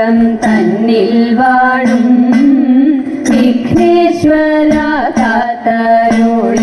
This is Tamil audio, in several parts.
വട്ടം തന്നിൽ വാടും വിഘ്നേശ്വര താത്തരോളി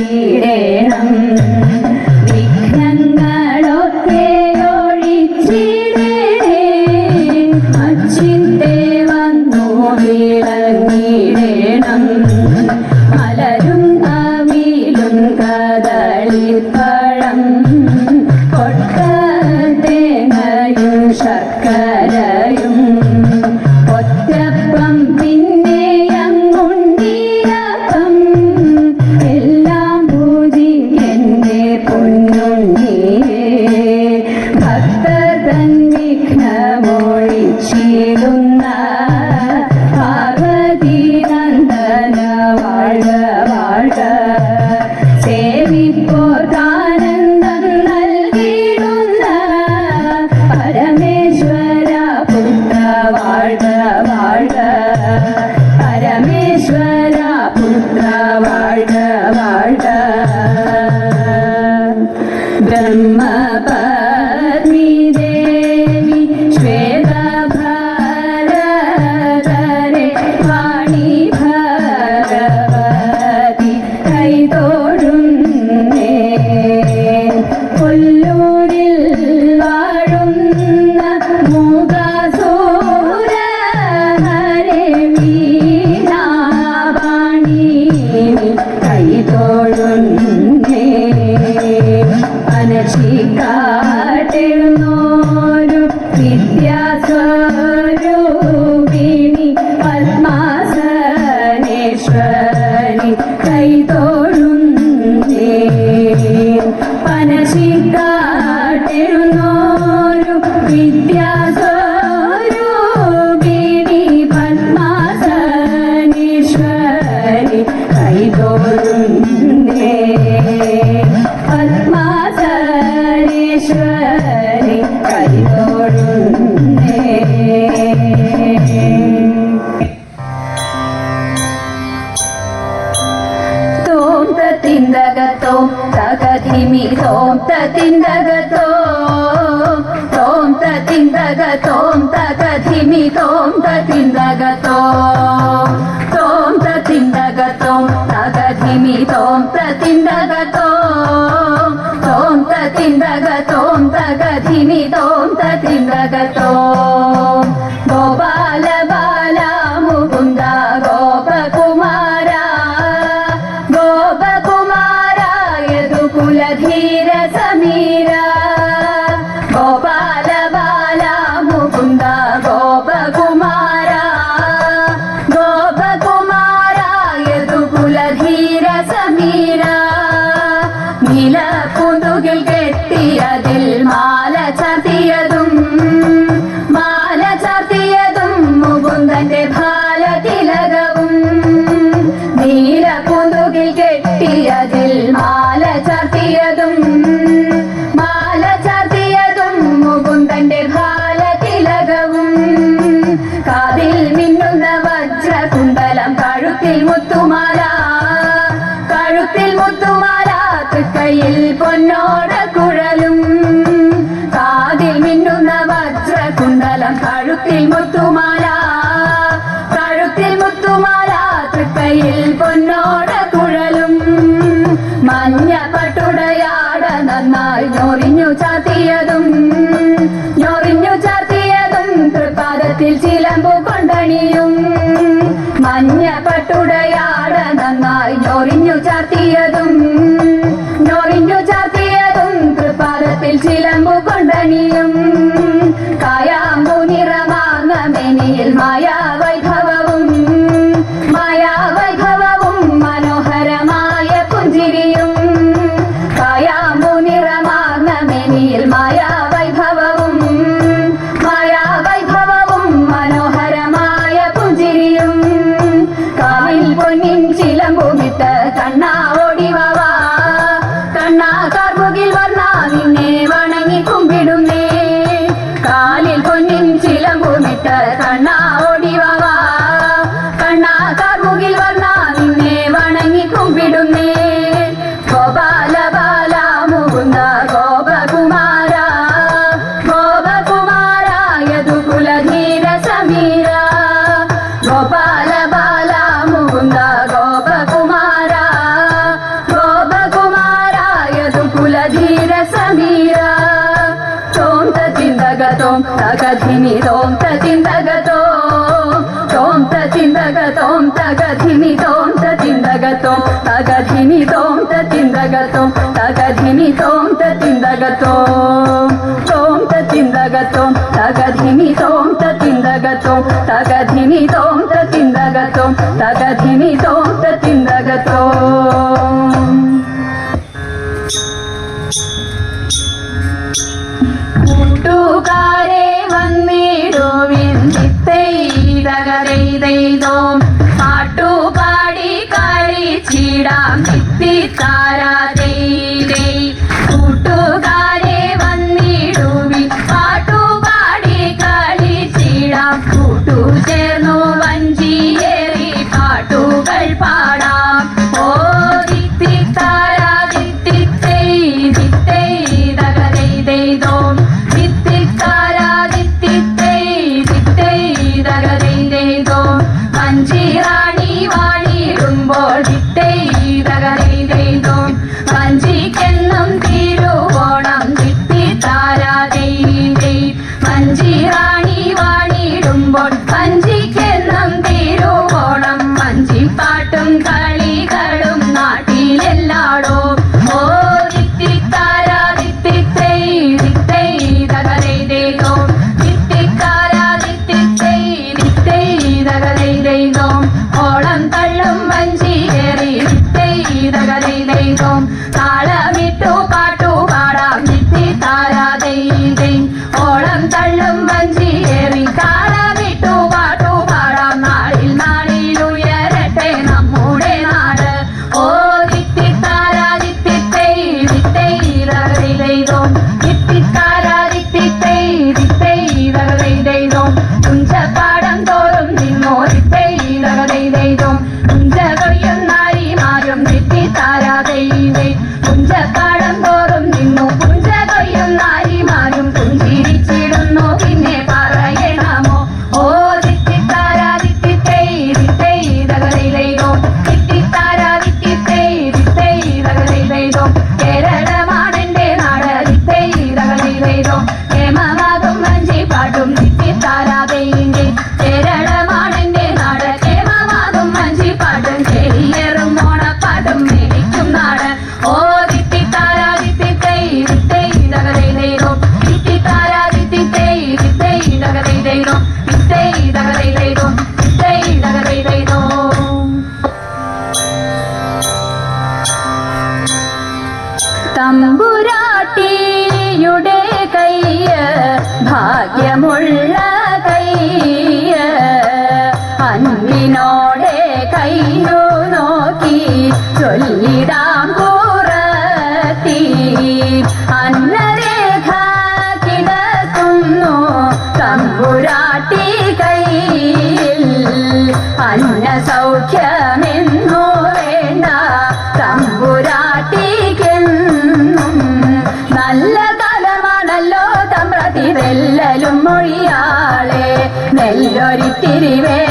മനസ്സിക്കാട്ടെഴുന്നോരു വിദ്യാസ്വരൂപിണി പത്മാസനീശ്വരി കൈതോറുന്നേ പത്മാസനീശ്വരി കൈതോറുന്നേ തോന്തത്തിന്റെ അകത്തോ తగతిమి తోం తిందగ తోం తోం తిందగ తోం తగతిమి తోం తిందగ తోం తోం తిందగ తోం తగతిమి తోం తిందగ తోం గోపాల முகத்தில் முத்துமா சிலம்புமிட்ட கண்ணா తగధిని తోం తిందగతో తగధిని తోం తిందగతో తగధిని తో हरि तेरे वे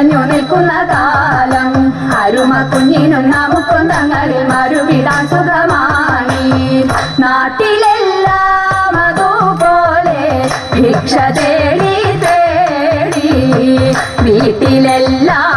ഓർക്കുന്ന കാലം. അരുമ കുഞ്ഞിനും നമുക്കും തങ്ങളിൽ മറുവിടാൻ സുഖമായി നാട്ടിലെല്ലാം അതുപോലെ ഭിക്ഷ തേടി തേടി വീട്ടിലെല്ലാം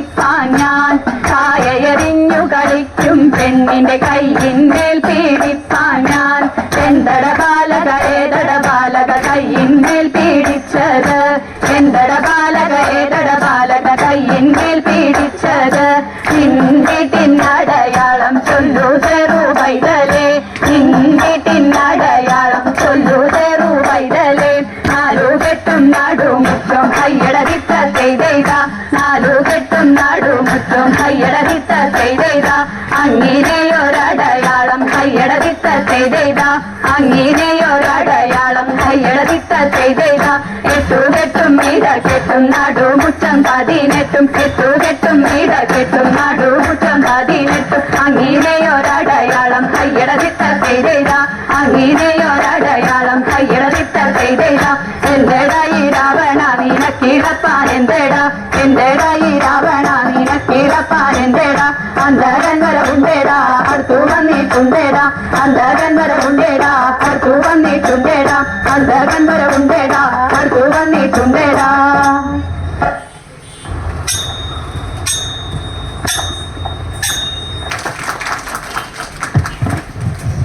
പീഡിപ്പാൻ ഞാൻ കായയെറിഞ്ഞു കളിക്കും പെണ്ണിന്റെ കയ്യിന്മേൽ പീഡിപ്പാൻ ഞാൻ എന്തട ബാലക ഏതട ബാലക കയ്യിന്മേൽ പീഡിച്ചത് എന്തട ബാലക ഏതട ബാലക കയ്യിന്മേൽ പീഡിച്ചത് നിന്നിട്ടിന്നടയാളം ചൊല്ലു തെറു പൈതലേ നിന്നിട്ടിന്നടയാളം ചൊല്ലു തെറു പൈതലേ നാലു കെട്ടും നടുമുറ്റം കയ്യടതിത്ത ചെയ്ത നാലു കെട്ടും மாற்றம் கையடவித்த செய்தேதா? அங்கினேயோர் அடையாளம் கையடவித்த செய்தேதா? அங்கினேயோர் அடையாளம் கையடவித்த செய்தேதா? எட்டு வெட்டும் மீத கெட்டும் நாடு முச்சம் பதினெட்டும் எட்டு வெட்டும் மீத கெட்டும் நாடு முச்சம் பதினெட்டும். அங்கினேயோர் அடையாளம் கையடவித்த செய்தேதா? அங்கினேயோர் அடையாளம் கையடவித்த செய்தேதா? எந்தடா இராவணா நீ கிடப்பான் எந்தடா எந்தடா Better.